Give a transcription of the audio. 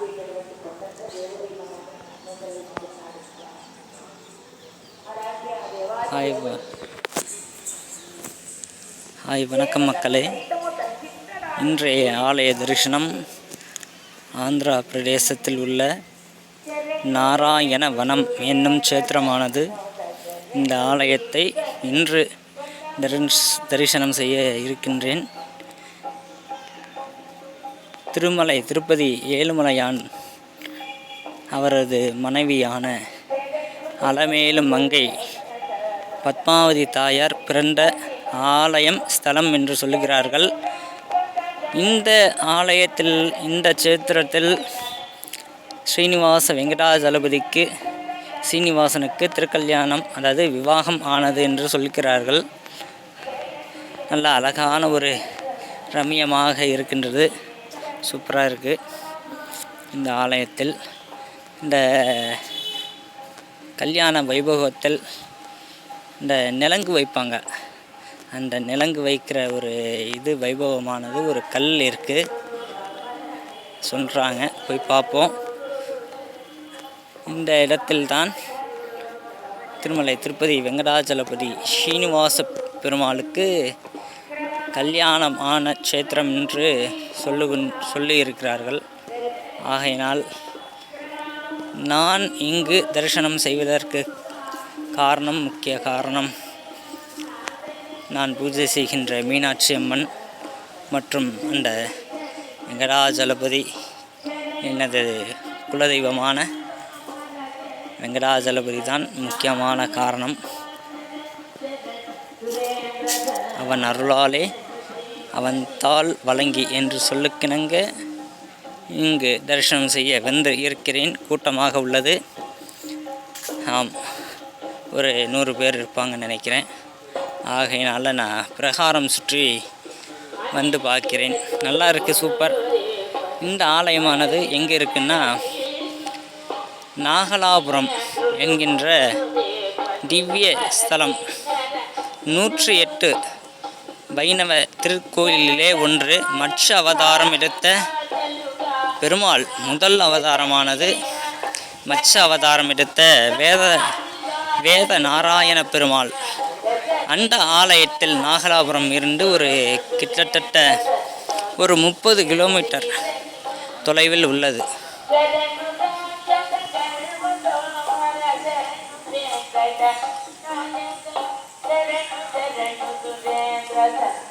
Hi hi வணக்கம் மக்களே. இன்றைய ஆலய தரிசனம் ஆந்திரா பிரதேசத்தில் உள்ள நாராயண வனம் என்னும் சேத்திரமானது இந்த ஆலயத்தை இன்று தரிசனம் செய்ய இருக்கின்றேன். திருமலை திருப்பதி ஏழுமலையான் அவரது மனைவியான அலமேலும் மங்கை பத்மாவதி தாயார் பிறந்த ஆலயம் ஸ்தலம் என்று சொல்லுகிறார்கள். இந்த ஆலயத்தில் இந்த சேத்திரத்தில் ஸ்ரீனிவாச வெங்கடாஜலபதிக்கு சீனிவாசனுக்கு திருக்கல்யாணம் அதாவது விவாகம் ஆனது என்று சொல்கிறார்கள் நல்ல அழகான ஒரு ரம்மியமாக இருக்கின்றது. சூப்பராக இருக்குது இந்த ஆலயத்தில் இந்த கல்யாண வைபவத்தில் இந்த நிலங்கு வைப்பாங்க. அந்த நிலங்கு வைக்கிற ஒரு இது வைபவமானது ஒரு கல் இருக்குது சொல்கிறாங்க போய் பார்ப்போம். இந்த இடத்தில்தான் திருமலை திருப்பதி வெங்கடாச்சலபதி ஸ்ரீனிவாச பெருமாளுக்கு கல்யாணம் ஆன க்ஷேத்திரம் என்று சொல்லு சொல்லியிருக்கிறார்கள். ஆகையினால் நான் இங்கு தரிசனம் செய்வதற்கு காரணம் முக்கிய காரணம் நான் பூஜை செய்கின்ற மீனாட்சி அம்மன் மற்றும் அந்த வெங்கடாஜலபதி எனது குலதெய்வமான வெங்கடாஜலபதி தான் முக்கியமான காரணம். அவன் அருளாலே அவன் தாள் வழங்கி என்று சொல்லுக்கிணங்க இங்கு தரிசனம் செய்ய வந்து இருக்கிறேன். கூட்டமாக உள்ளது. ஆம் ஒரு நூறு பேர் இருப்பாங்கன்னு நினைக்கிறேன். ஆகையினால நான் பிரகாரம் சுற்றி வந்து பார்க்கிறேன். நல்லா இருக்குது சூப்பர். இந்த ஆலயமானது எங்கே இருக்குன்னா நாகலாபுரம் என்கின்ற திவ்ய ஸ்தலம். நூற்றி எட்டு வைணவ திருக்கோயிலிலே ஒன்று மற்ற அவதாரம் எடுத்த பெருமாள். முதல் அவதாரமானது மச்ச அவதாரம் எடுத்த வேத வேத நாராயண பெருமாள். அந்த ஆலயத்தில் நாகலாபுரம் இருந்து ஒரு கிட்டத்தட்ட ஒரு முப்பது கிலோமீட்டர் தொலைவில் உள்ளது. Devendra Devendra Devendra